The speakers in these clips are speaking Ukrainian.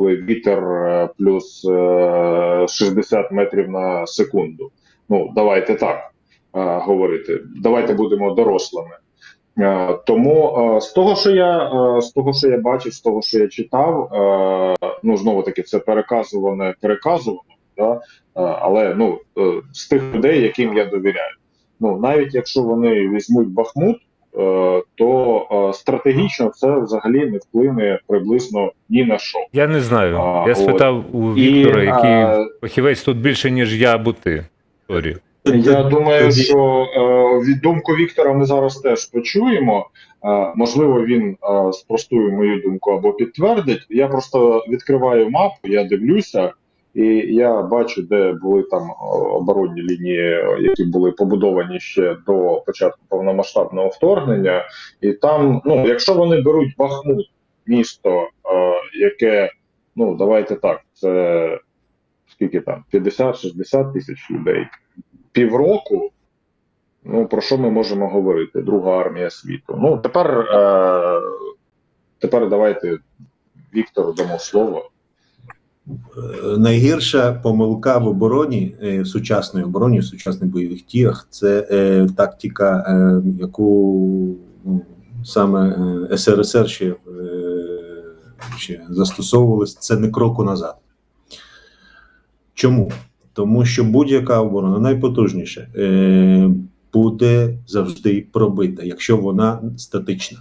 вітер е, плюс е, 60 метрів на секунду. Ну, давайте так е, говорити. Давайте будемо дорослими. Е, Тому е, з того, що я е, з того, що я бачив, з того, що я читав, е, ну знову таки, це переказуване, переказувано, да? е, але ну е, з тих людей, яким я довіряю. Ну навіть якщо вони візьмуть Бахмут, е, то е, стратегічно це взагалі не вплине приблизно ні на що. Я не знаю. А, я от. спитав у І, Віктора, який е, фахівець тут більше, ніж я або ти. Сорі. Я думаю, що е, від думку Віктора ми зараз теж почуємо. Е, можливо, він е, спростує мою думку або підтвердить. Я просто відкриваю мапу, я дивлюся, і я бачу, де були там оборонні лінії, які були побудовані ще до початку повномасштабного вторгнення. І там, ну, якщо вони беруть Бахмут, місто, е, яке, ну давайте так, це скільки там 50-60 тисяч людей півроку. Ну, про що ми можемо говорити? Друга армія світу. Ну, тепер, е, тепер давайте Віктору дамо слово. Найгірша помилка в обороні, е, в сучасної обороні, в сучасних бойових діях це е, тактика, е, яку ну, саме е, СРСР ще, е, ще застосовувалась, це не кроку назад. Чому? Тому що будь-яка оборона найпотужніша буде завжди пробита, якщо вона статична.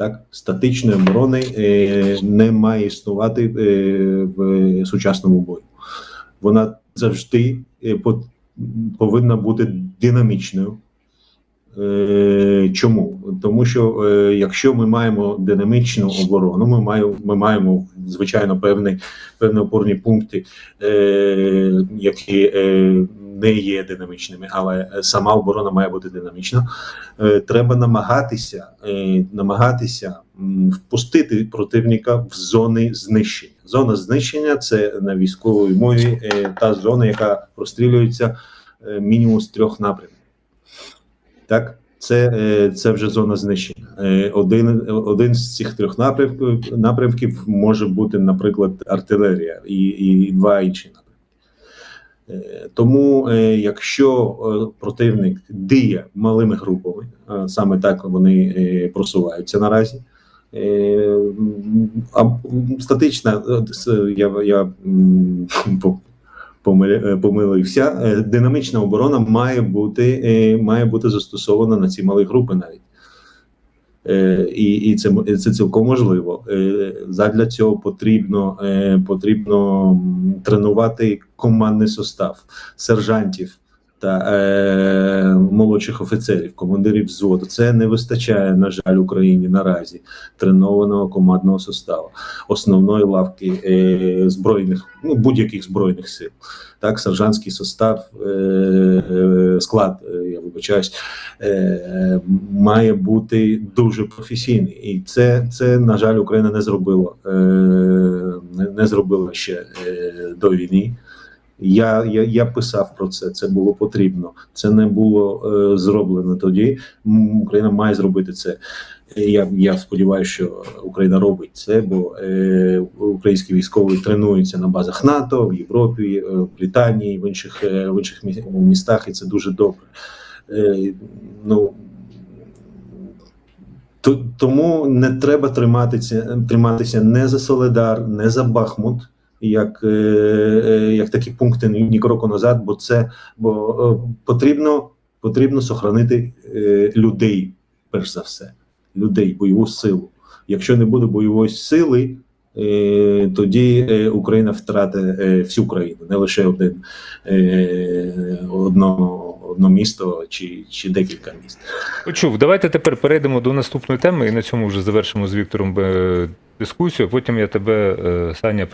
Так, статичної оборони е, не має існувати е, в сучасному бою. Вона завжди е, по- повинна бути динамічною. Е, чому? Тому що е, якщо ми маємо динамічну оборону, ми маємо, ми маємо звичайно певні, певні опорні пункти, е, які не є динамічними, але сама оборона має бути динамічна. Треба намагатися, намагатися впустити противника в зони знищення. Зона знищення це на військовій мові та зона, яка прострілюється мінімум з трьох напрямів. Так, це, е, це вже зона знищення. Е, Один, один з цих трьох напрямків, напрямків може бути, наприклад, артилерія і, і два інші напрямки. Е, Тому, якщо противник діє малими групами, саме так вони просуваються наразі. А статична, я, я помилився. е, Динамічна оборона має бути, е, має бути застосована на ці малі групи навіть. Е, І, і це, це цілком можливо. Е, Задля цього потрібно, е, потрібно тренувати командний состав сержантів та е, молодших офіцерів, командирів взводу. Це не вистачає, на жаль, Україні наразі тренованого командного составу, основної лавки е, збройних, ну будь-яких збройних сил. Так, сержантський состав, е, е, склад, е, я вибачаюсь, е, має бути дуже професійний, і це, це на жаль, Україна не зробила, е, не, зробила ще е, до війни. Я, я, я писав про це. Це було потрібно. Це не було е, зроблено тоді. Україна має зробити це. Я, я сподіваюся, що Україна робить це, бо е, українські військові тренуються на базах НАТО в Європі, е, в Британії, в інших е, в інших мі- містах, і це дуже добре. Е, ну то- тому не треба триматися, триматися не за Соледар, не за Бахмут, як, е, е, як такі пункти ні, кроку назад, бо це бо е, потрібно, потрібно сохранити людей, перш за все, людей, бойову силу. Якщо не буде бойової сили, тоді Україна втратить всю країну, не лише один е, одно, місто чи, чи декілька міст. Почув. Давайте тепер перейдемо до наступної теми і на цьому вже завершимо з Віктором дискусію. Потім я тебе, Саня,